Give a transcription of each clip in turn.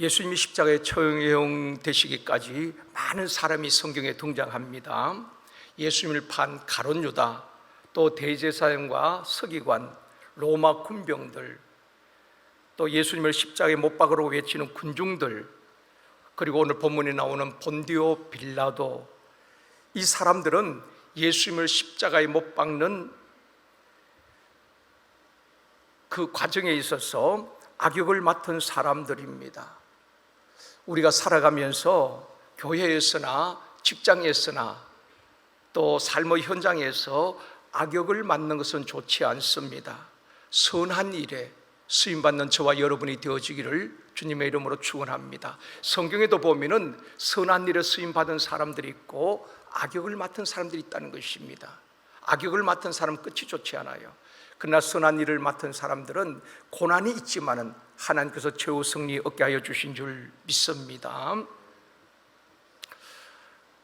예수님이 십자가에 처형되시기까지 많은 사람이 성경에 등장합니다. 예수님을 판 가론 유다, 또 대제사장과 서기관, 로마 군병들, 또 예수님을 십자가에 못 박으라고 외치는 군중들, 그리고 오늘 본문에 나오는 본디오 빌라도 이 사람들은 예수님을 십자가에 못 박는 그 과정에 있어서 악역을 맡은 사람들입니다. 우리가 살아가면서 교회에서나 직장에서나 또 삶의 현장에서 악역을 맡는 것은 좋지 않습니다. 선한 일에 쓰임받는 저와 여러분이 되어지기를 주님의 이름으로 축원합니다. 성경에도 보면은 선한 일에 쓰임받은 사람들이 있고 악역을 맡은 사람들이 있다는 것입니다. 악역을 맡은 사람 끝이 좋지 않아요. 그러나 선한 일을 맡은 사람들은 고난이 있지만은 하나님께서 최후 승리 얻게 하여 주신 줄 믿습니다.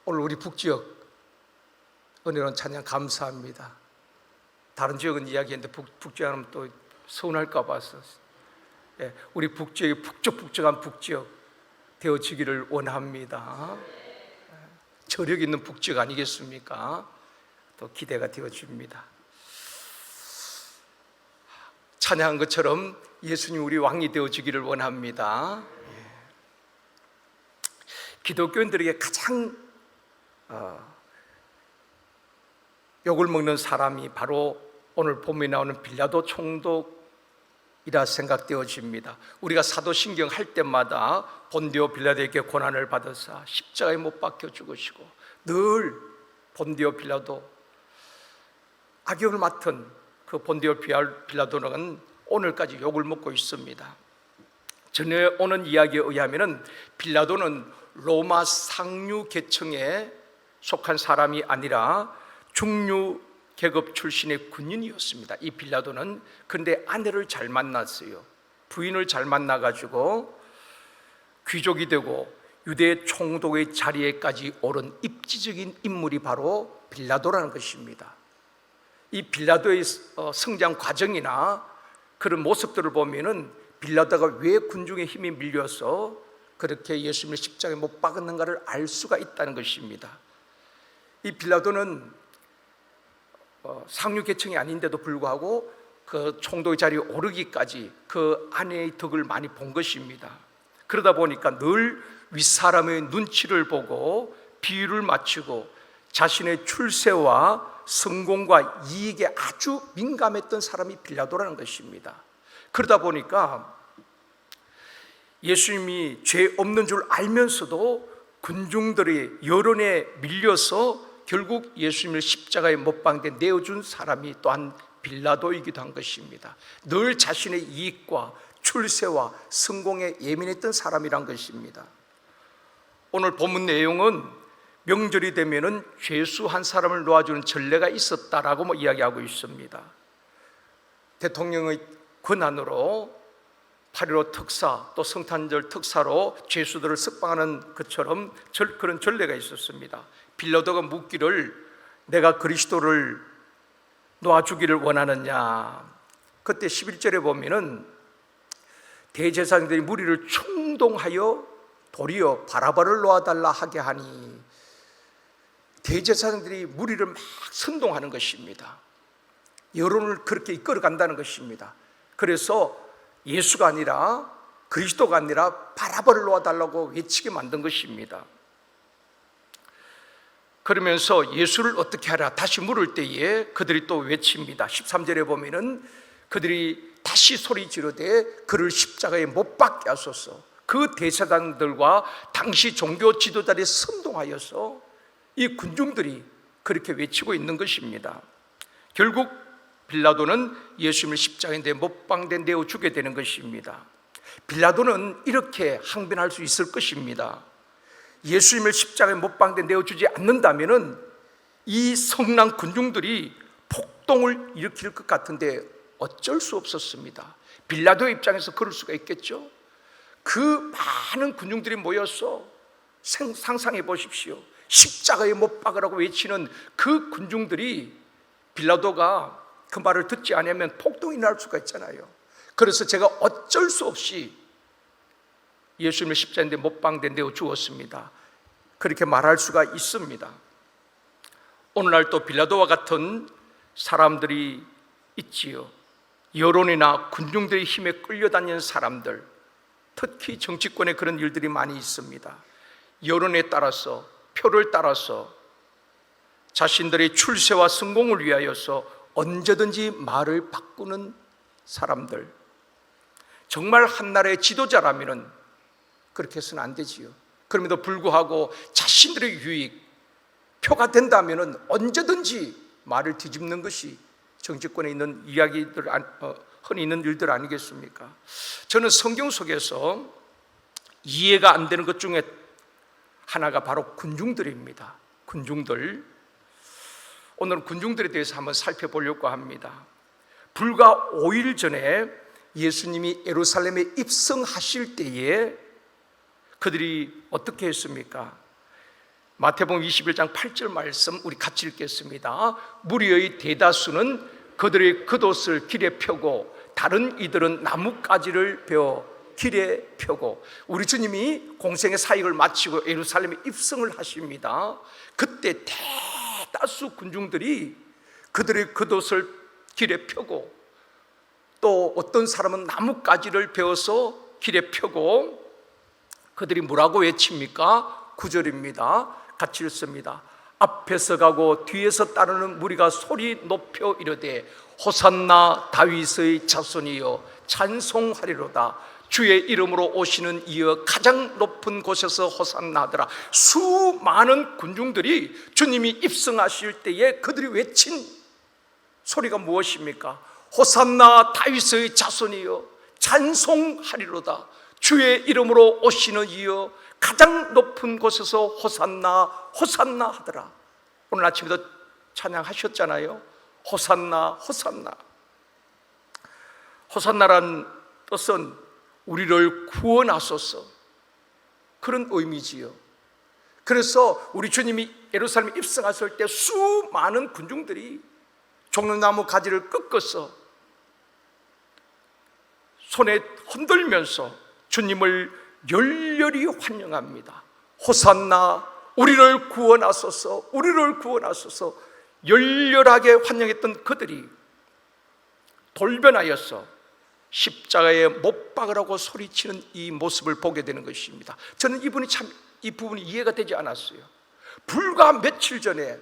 오늘 우리 북지역 은혜로운 찬양 감사합니다. 다른 지역은 이야기했는데 북, 북지역은 또 서운할까 봐서 예, 우리 북지역이 북적북적한 북지역 되어지기를 원합니다. 예, 저력 있는 북지역 아니겠습니까? 또 기대가 되어집니다. 찬양한 것처럼 예수님 우리 왕이 되어지기를 원합니다. 예. 기독교인들에게 가장 어, 욕을 먹는 사람이 바로 오늘 본문에 나오는 빌라도 총독이라 생각되어집니다. 우리가 사도신경 할 때마다 본디오 빌라도에게 고난을 받아서 십자가에 못 박혀 죽으시고 늘 본디오 빌라도 악역을 맡은 그 본디오 빌라도는 오늘까지 욕을 먹고 있습니다. 전에 오는 이야기에 의하면은 빌라도는 로마 상류 계층에 속한 사람이 아니라 중류 계급 출신의 군인이었습니다. 이 빌라도는 근데 아내를 잘 만났어요. 부인을 잘 만나 가지고 귀족이 되고 유대 총독의 자리에까지 오른 입지적인 인물이 바로 빌라도라는 것입니다. 이 빌라도의 어, 성장 과정이나 그런 모습들을 보면은 빌라도가 왜 군중의 힘이 밀려서 그렇게 예수님을 십자가에 못 박았는가를 알 수가 있다는 것입니다. 이 빌라도는 어, 상류 계층이 아닌데도 불구하고 그 총독의 자리에 오르기까지 그 아내의 덕을 많이 본 것입니다. 그러다 보니까 늘 윗사람의 눈치를 보고 비유를 맞추고 자신의 출세와 성공과 이익에 아주 민감했던 사람이 빌라도라는 것입니다. 그러다 보니까 예수님이 죄 없는 줄 알면서도 군중들의 여론에 밀려서 결국 예수님을 십자가에 못 박게 내어준 사람이 또한 빌라도이기도 한 것입니다. 늘 자신의 이익과 출세와 성공에 예민했던 사람이란 것입니다. 오늘 본문 내용은 명절이 되면은 죄수 한 사람을 놓아주는 전례가 있었다라고 뭐 이야기하고 있습니다. 대통령의 권한으로 8.15 특사 또 성탄절 특사로 죄수들을 석방하는 것처럼 그런 전례가 있었습니다. 빌라도가 묻기를 내가 그리스도를 놓아주기를 원하느냐. 그때 11절에 보면은 대제사장들이 무리를 충동하여 도리어 바라바를 놓아달라 하게 하니 대제사장들이 무리를 막 선동하는 것입니다. 여론을 그렇게 이끌어 간다는 것입니다. 그래서 예수가 아니라 그리스도가 아니라 바라바를 놓아달라고 외치게 만든 것입니다. 그러면서 예수를 어떻게 하라 다시 물을 때에 그들이 또 외칩니다. 13절에 보면은 그들이 다시 소리 지르되 그를 십자가에 못 박게 하소서. 그 대사장들과 당시 종교 지도자들이 선동하여서 이 군중들이 그렇게 외치고 있는 것입니다. 결국 빌라도는 예수님을 십자가에 못 박대 내어 주게 되는 것입니다. 빌라도는 이렇게 항변할 수 있을 것입니다. 예수님을 십자가에 못 박대 내어 주지 않는다면은 이 성난 군중들이 폭동을 일으킬 것 같은데 어쩔 수 없었습니다. 빌라도의 입장에서 그럴 수가 있겠죠. 그 많은 군중들이 모여서 상상해 보십시오. 십자가에 못 박으라고 외치는 그 군중들이 빌라도가 그 말을 듣지 않으면 폭동이 날 수가 있잖아요. 그래서 제가 어쩔 수 없이 예수님을 십자인데 못방된 데어 죽었습니다. 그렇게 말할 수가 있습니다. 오늘날 또 빌라도와 같은 사람들이 있지요. 여론이나 군중들의 힘에 끌려다니는 사람들, 특히 정치권에 그런 일들이 많이 있습니다. 여론에 따라서, 표를 따라서 자신들의 출세와 성공을 위하여서 언제든지 말을 바꾸는 사람들. 정말 한나라의 지도자라면 그렇게 해서는 안 되지요. 그럼에도 불구하고 자신들의 유익, 표가 된다면 언제든지 말을 뒤집는 것이 정치권에 있는 이야기들, 안- 어, 흔히 있는 일들 아니겠습니까? 저는 성경 속에서 이해가 안 되는 것 중에 하나가 바로 군중들입니다. 군중들. 오늘은 군중들에 대해서 한번 살펴보려고 합니다. 불과 5일 전에 예수님이 예루살렘에 입성하실 때에 그들이 어떻게 했습니까? 마태복음 21장 8절 말씀 우리 같이 읽겠습니다. 무리의 대다수는 그들의 겉옷을 길에 펴고 다른 이들은 나뭇가지를 베어 길에 펴고 우리 주님이 공생의 사역을 마치고 예루살렘에 입성을 하십니다. 그때 대다수 군중들이 그들의 겉옷을 길에 펴고 또 어떤 사람은 나뭇가지를 베어서 길에 펴고 그들이 뭐라고 외칩니까? 구절입니다. 같이 읽습니다. 앞에서 가고 뒤에서 따르는 무리가 소리 높여 이르되 호산나 다윗의 자손이여 찬송하리로다 주의 이름으로 오시는 이어 가장 높은 곳에서 호산나더라. 수많은 군중들이 주님이 입성하실 때에 그들이 외친 소리가 무엇입니까? 호산나 다윗의 자손이여 찬송하리로다. 주의 이름으로 오시는 이여 가장 높은 곳에서 호산나 호산나 하더라. 오늘 아침에도 찬양하셨잖아요. 호산나 호산나. 호산나란 뜻은 우리를 구원하소서. 그런 의미지요. 그래서 우리 주님이 예루살렘에 입성하실 때 수많은 군중들이 종려나무 가지를 꺾어서 손에 흔들면서 주님을 열렬히 환영합니다. 호산나 우리를 구원하소서 우리를 구원하소서. 열렬하게 환영했던 그들이 돌변하여서 십자가에 못 박으라고 소리치는 이 모습을 보게 되는 것입니다. 저는 이분이 참 이 부분이 이해가 되지 않았어요. 불과 며칠 전에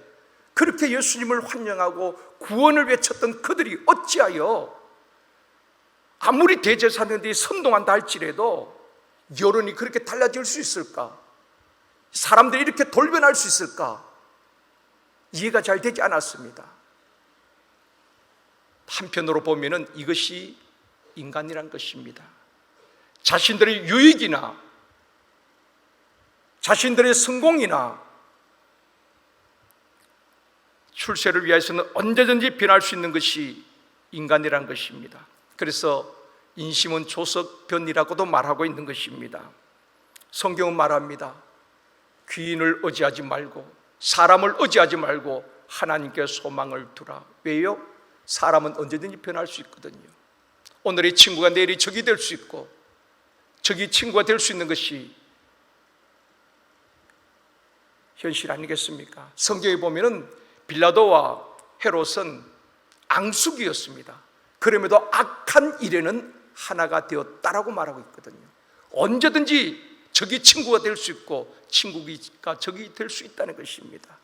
그렇게 예수님을 환영하고 구원을 외쳤던 그들이 어찌하여 아무리 대제사장들이 선동한다 할지라도 여론이 그렇게 달라질 수 있을까? 사람들이 이렇게 돌변할 수 있을까? 이해가 잘 되지 않았습니다. 한편으로 보면은 이것이 인간이란 것입니다. 자신들의 유익이나 자신들의 성공이나 출세를 위해서는 언제든지 변할 수 있는 것이 인간이란 것입니다. 그래서 인심은 조석변이라고도 말하고 있는 것입니다. 성경은 말합니다. 귀인을 의지하지 말고 사람을 의지하지 말고 하나님께 소망을 두라. 왜요? 사람은 언제든지 변할 수 있거든요. 오늘의 친구가 내일이 적이 될 수 있고 적이 친구가 될 수 있는 것이 현실 아니겠습니까? 성경에 보면은 빌라도와 헤롯은 앙숙이었습니다. 그럼에도 악한 일에는 하나가 되었다라고 말하고 있거든요. 언제든지 적이 친구가 될 수 있고 친구가 적이 될 수 있다는 것입니다.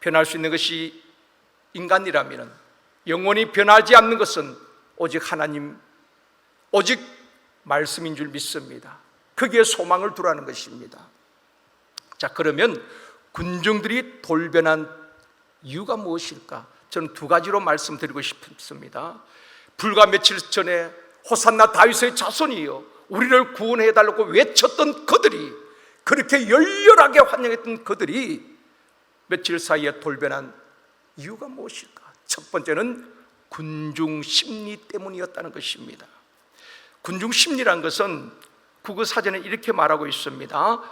변할 수 있는 것이 인간이라면 영원히 변하지 않는 것은 오직 하나님, 오직 말씀인 줄 믿습니다. 거기에 소망을 두라는 것입니다. 자, 그러면 군중들이 돌변한 이유가 무엇일까? 저는 두 가지로 말씀드리고 싶습니다. 불과 며칠 전에 호산나 다윗의 자손이요 우리를 구원해 달라고 외쳤던 그들이 그렇게 열렬하게 환영했던 그들이 며칠 사이에 돌변한 이유가 무엇일까? 첫 번째는 군중 심리 때문이었다는 것입니다. 군중 심리란 것은 국어 사전에 이렇게 말하고 있습니다.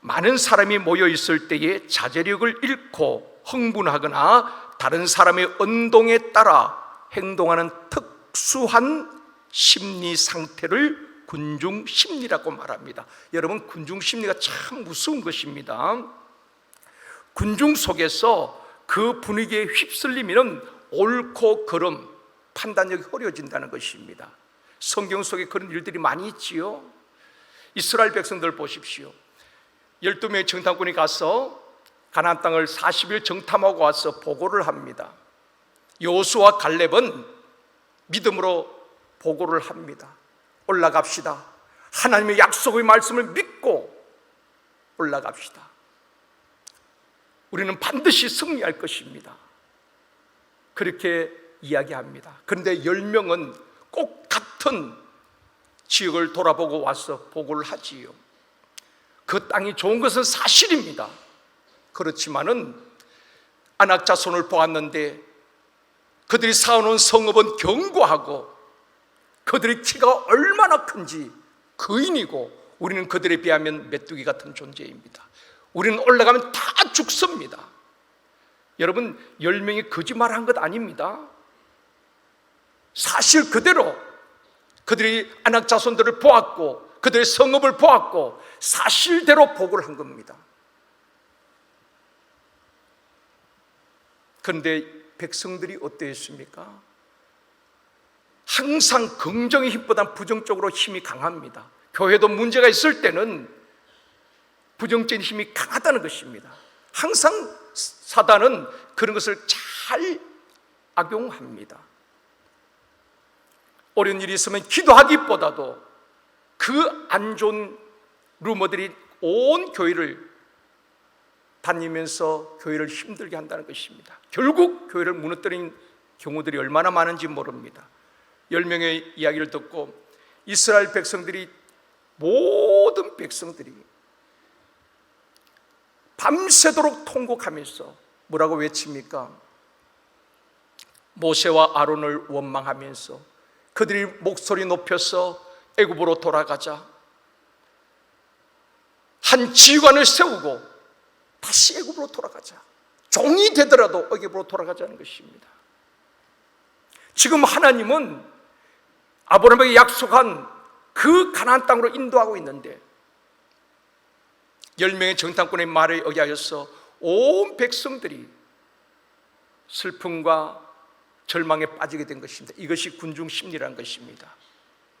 많은 사람이 모여 있을 때에 자제력을 잃고 흥분하거나 다른 사람의 언동에 따라 행동하는 특수한 심리 상태를 군중 심리라고 말합니다. 여러분 군중 심리가 참 무서운 것입니다. 군중 속에서 그 분위기에 휩쓸리면 옳고 그름 판단력이 흐려진다는 것입니다. 성경 속에 그런 일들이 많이 있지요. 이스라엘 백성들 보십시오. 12명의 정탐꾼이 가서 가나안 땅을 40일 정탐하고 와서 보고를 합니다. 여호수와 갈렙은 믿음으로 보고를 합니다. 올라갑시다. 하나님의 약속의 말씀을 믿고 올라갑시다. 우리는 반드시 승리할 것입니다. 그렇게 이야기합니다. 그런데 10명은 꼭 같은 지역을 돌아보고 와서 보고를 하지요. 그 땅이 좋은 것은 사실입니다. 그렇지만은 안악자 손을 보았는데 그들이 쌓아놓은 성읍은 견고하고 그들의 키가 얼마나 큰지 거인이고 우리는 그들에 비하면 메뚜기 같은 존재입니다. 우리는 올라가면 다 죽습니다. 여러분, 열 명이 거짓말 한 것 아닙니다. 사실 그대로 그들이 안악 자손들을 보았고 그들의 성읍을 보았고 사실대로 보고를 한 겁니다. 그런데 백성들이 어떠했습니까? 항상 긍정의 힘보다 부정적으로 힘이 강합니다. 교회도 문제가 있을 때는 부정적인 힘이 강하다는 것입니다. 항상 사단은 그런 것을 잘 악용합니다. 어려운 일이 있으면 기도하기보다도 그 안 좋은 루머들이 온 교회를 다니면서 교회를 힘들게 한다는 것입니다. 결국 교회를 무너뜨린 경우들이 얼마나 많은지 모릅니다. 열 명의 이야기를 듣고 이스라엘 백성들이 모든 백성들이 밤새도록 통곡하면서 뭐라고 외칩니까? 모세와 아론을 원망하면서 그들이 목소리 높여서 애굽으로 돌아가자 한 지휘관을 세우고 다시 애굽으로 돌아가자. 종이 되더라도 애굽으로 돌아가자는 것입니다. 지금 하나님은 아브라함에게 약속한 그 가나안 땅으로 인도하고 있는데 열 명의 정탐꾼의 말에 의하여서 온 백성들이 슬픔과 절망에 빠지게 된 것입니다. 이것이 군중 심리라는 것입니다.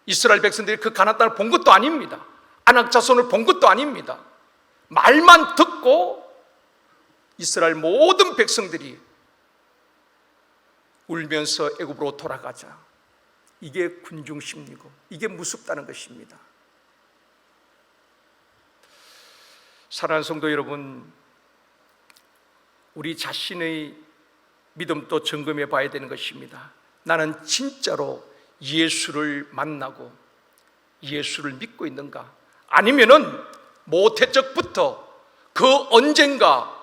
이스라엘 백성들이 그 가나안 땅을 본 것도 아닙니다. 아낙 자손을 본 것도 아닙니다. 말만 듣고 이스라엘 모든 백성들이 울면서 애굽으로 돌아가자. 이게 군중 심리고 이게 무섭다는 것입니다. 사랑하는 성도 여러분, 우리 자신의 믿음도 점검해 봐야 되는 것입니다. 나는 진짜로 예수를 만나고 예수를 믿고 있는가? 아니면은 모태적부터 그 언젠가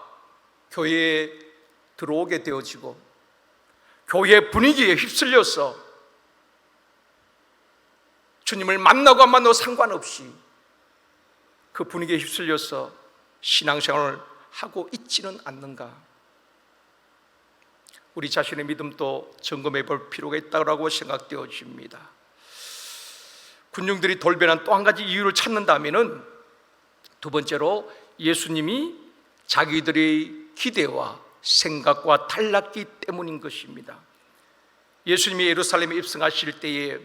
교회에 들어오게 되어지고 교회 분위기에 휩쓸려서 주님을 만나고 안 만나고 상관없이 그 분위기에 휩쓸려서 신앙생활을 하고 있지는 않는가? 우리 자신의 믿음도 점검해 볼 필요가 있다고 생각되어집니다. 군중들이 돌변한 또 한 가지 이유를 찾는다면은 두 번째로 예수님이 자기들의 기대와 생각과 달랐기 때문인 것입니다. 예수님이 예루살렘에 입성하실 때에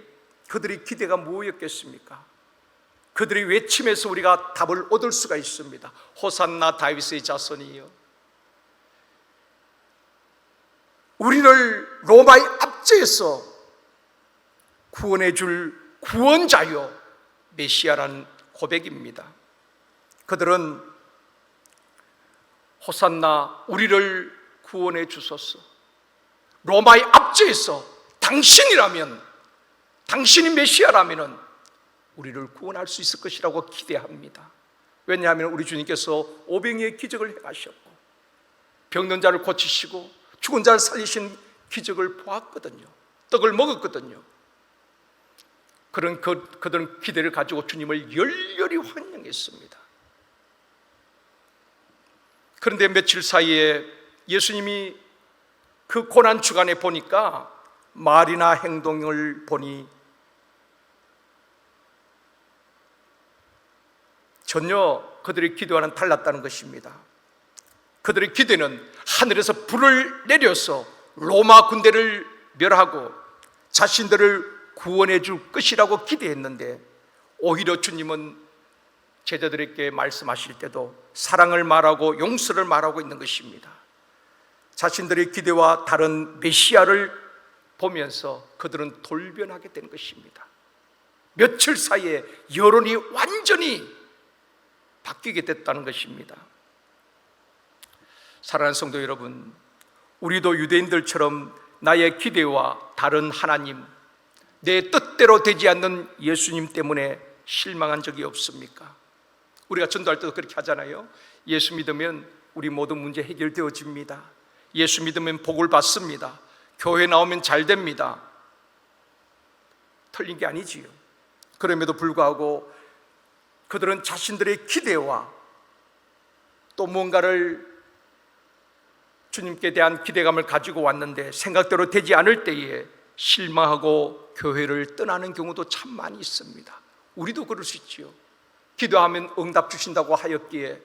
그들의 기대가 무엇이었겠습니까? 그들의 외침에서 우리가 답을 얻을 수가 있습니다. 호산나 다윗의 자손이여. 우리를 로마의 압제에서 구원해 줄 구원자요 메시아라는 고백입니다. 그들은 호산나 우리를 구원해 주소서. 로마의 압제에서 당신이라면 당신이 메시아라면은 우리를 구원할 수 있을 것이라고 기대합니다. 왜냐하면 우리 주님께서 오병이의 기적을 행하셨고 병든 자를 고치시고 죽은 자를 살리신 기적을 보았거든요. 떡을 먹었거든요. 그런 그, 그들은 기대를 가지고 주님을 열렬히 환영했습니다. 그런데 며칠 사이에 예수님이 그 고난 주간에 보니까 말이나 행동을 보니 전혀 그들의 기도와는 달랐다는 것입니다. 그들의 기대는 하늘에서 불을 내려서 로마 군대를 멸하고 자신들을 구원해 줄 것이라고 기대했는데 오히려 주님은 제자들에게 말씀하실 때도 사랑을 말하고 용서를 말하고 있는 것입니다. 자신들의 기대와 다른 메시아를 보면서 그들은 돌변하게 된 것입니다. 며칠 사이에 여론이 완전히 바뀌게 됐다는 것입니다. 사랑하는 성도 여러분, 우리도 유대인들처럼 나의 기대와 다른 하나님, 내 뜻대로 되지 않는 예수님 때문에 실망한 적이 없습니까? 우리가 전도할 때도 그렇게 하잖아요. 예수 믿으면 우리 모든 문제 해결되어집니다. 예수 믿으면 복을 받습니다. 교회 나오면 잘 됩니다. 틀린 게 아니지요. 그럼에도 불구하고 그들은 자신들의 기대와 또 뭔가를 주님께 대한 기대감을 가지고 왔는데 생각대로 되지 않을 때에 실망하고 교회를 떠나는 경우도 참 많이 있습니다. 우리도 그럴 수 있지요. 기도하면 응답 주신다고 하였기에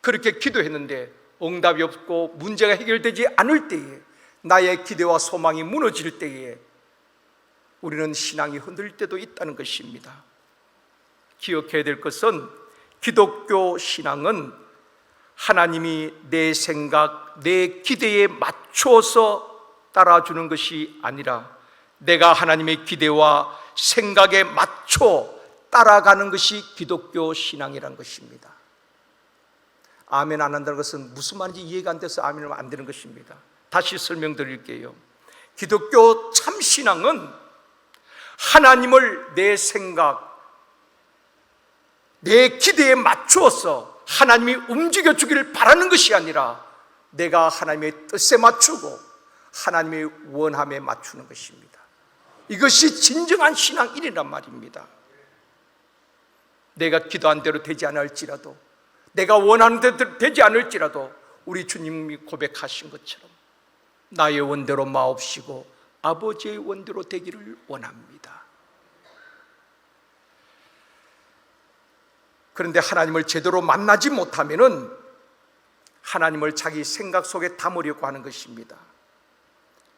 그렇게 기도했는데 응답이 없고 문제가 해결되지 않을 때에 나의 기대와 소망이 무너질 때에 우리는 신앙이 흔들릴 때도 있다는 것입니다. 기억해야 될 것은 기독교 신앙은 하나님이 내 생각, 내 기대에 맞춰서 따라주는 것이 아니라 내가 하나님의 기대와 생각에 맞춰 따라가는 것이 기독교 신앙이란 것입니다. 아멘 안 한다는 것은 무슨 말인지 이해가 안 돼서 아멘하면 안 되는 것입니다. 다시 설명드릴게요. 기독교 참 신앙은 하나님을 내 생각, 내 기대에 맞추어서 하나님이 움직여 주기를 바라는 것이 아니라 내가 하나님의 뜻에 맞추고 하나님의 원함에 맞추는 것입니다. 이것이 진정한 신앙인이란 말입니다. 내가 기도한 대로 되지 않을지라도 내가 원하는 대로 되지 않을지라도 우리 주님이 고백하신 것처럼 나의 원대로 마옵시고 아버지의 원대로 되기를 원합니다. 그런데 하나님을 제대로 만나지 못하면은 하나님을 자기 생각 속에 담으려고 하는 것입니다.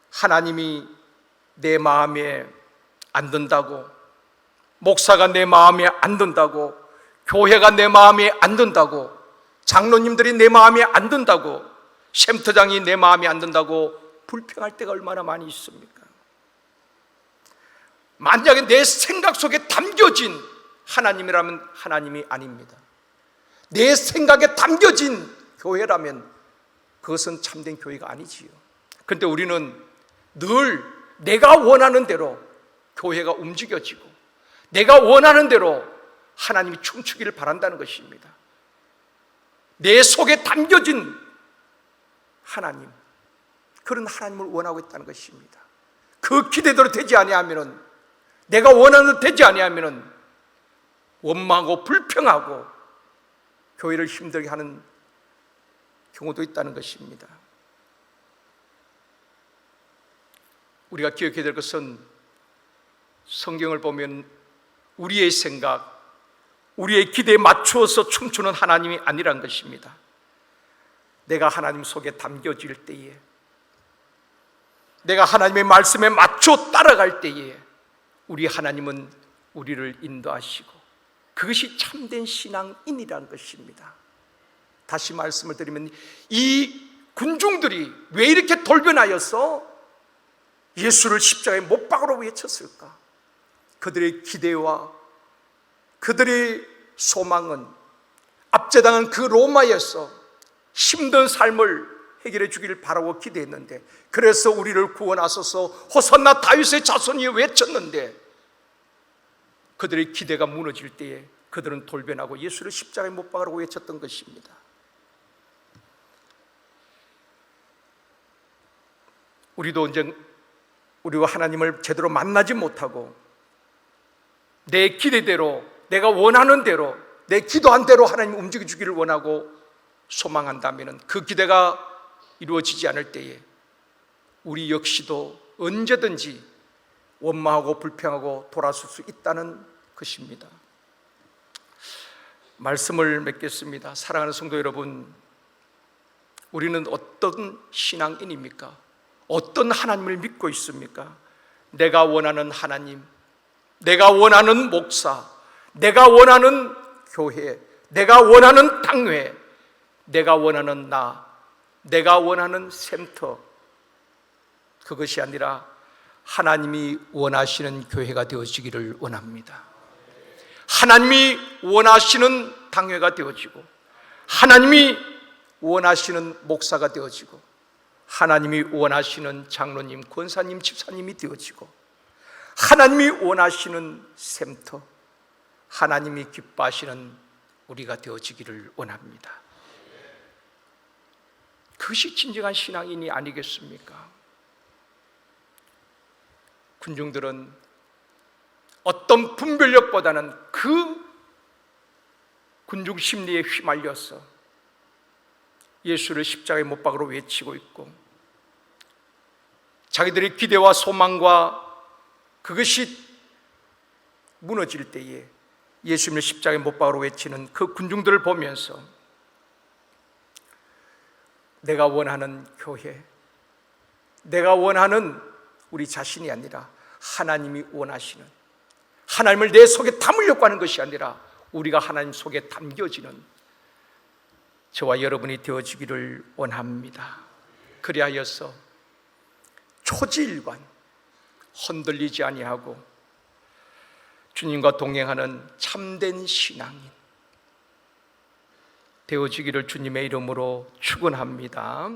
하나님이 내 마음에 안 든다고, 목사가 내 마음에 안 든다고, 교회가 내 마음에 안 든다고, 장로님들이 내 마음에 안 든다고, 샘터장이 내 마음에 안 든다고 불평할 때가 얼마나 많이 있습니까? 만약에 내 생각 속에 담겨진 하나님이라면 하나님이 아닙니다. 내 생각에 담겨진 교회라면 그것은 참된 교회가 아니지요. 그런데 우리는 늘 내가 원하는 대로 교회가 움직여지고 내가 원하는 대로 하나님이 춤추기를 바란다는 것입니다. 내 속에 담겨진 하나님, 그런 하나님을 원하고 있다는 것입니다. 그 기대대로 되지 아니하면은 내가 원하는 되지 아니하면은 원망하고 불평하고 교회를 힘들게 하는 경우도 있다는 것입니다. 우리가 기억해야 될 것은 성경을 보면 우리의 생각, 우리의 기대에 맞추어서 춤추는 하나님이 아니란 것입니다. 내가 하나님 속에 담겨질 때에, 내가 하나님의 말씀에 맞춰 따라갈 때에, 우리 하나님은 우리를 인도하시고, 그것이 참된 신앙인이라는 것입니다. 다시 말씀을 드리면, 이 군중들이 왜 이렇게 돌변하여서 예수를 십자가에 못 박으러 외쳤을까? 그들의 기대와 그들의 소망은 압제당한 그 로마에서 힘든 삶을 해결해 주기를 바라고 기대했는데 그래서 우리를 구원하소서 호산나 다윗의 자손이 외쳤는데 그들의 기대가 무너질 때에 그들은 돌변하고 예수를 십자가에 못 박으라고 외쳤던 것입니다. 우리도 언제 우리와 하나님을 제대로 만나지 못하고 내 기대대로 내가 원하는 대로 내 기도한 대로 하나님 움직여 주기를 원하고 소망한다면 그 기대가 이루어지지 않을 때에 우리 역시도 언제든지 원망하고 불평하고 돌아설 수 있다는 것입니다. 말씀을 맺겠습니다. 사랑하는 성도 여러분, 우리는 어떤 신앙인입니까? 어떤 하나님을 믿고 있습니까? 내가 원하는 하나님, 내가 원하는 목사, 내가 원하는 교회, 내가 원하는 당회, 내가 원하는 나, 내가 원하는 센터, 그것이 아니라 하나님이 원하시는 교회가 되어지기를 원합니다. 하나님이 원하시는 당회가 되어지고, 하나님이 원하시는 목사가 되어지고, 하나님이 원하시는 장로님, 권사님, 집사님이 되어지고, 하나님이 원하시는 센터, 하나님이 기뻐하시는 우리가 되어지기를 원합니다. 그것이 진정한 신앙인이 아니겠습니까? 군중들은 어떤 분별력보다는 그 군중 심리에 휘말려서 예수를 십자가에 못 박으로 외치고 있고 자기들의 기대와 소망과 그것이 무너질 때에 예수님을 십자가에 못 박으로 외치는 그 군중들을 보면서 내가 원하는 교회, 내가 원하는 우리 자신이 아니라 하나님이 원하시는 하나님을 내 속에 담으려고 하는 것이 아니라 우리가 하나님 속에 담겨지는 저와 여러분이 되어지기를 원합니다. 그리하여서 초지일관 흔들리지 아니하고 주님과 동행하는 참된 신앙인 되어지기를 주님의 이름으로 축원합니다.